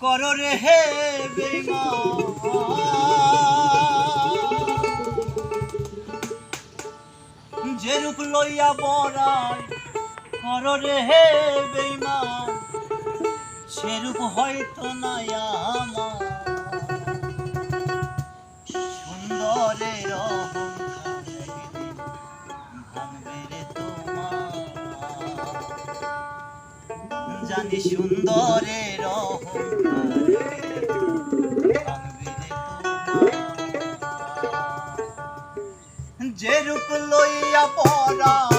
কর রে হে বেইমান। যে রূপ লইয়া বরাই কর রে হে বেইমান। সেরূপ হয়তো নাই আমার। জানি সুন্দরের যে রূপ লইয়া পড়া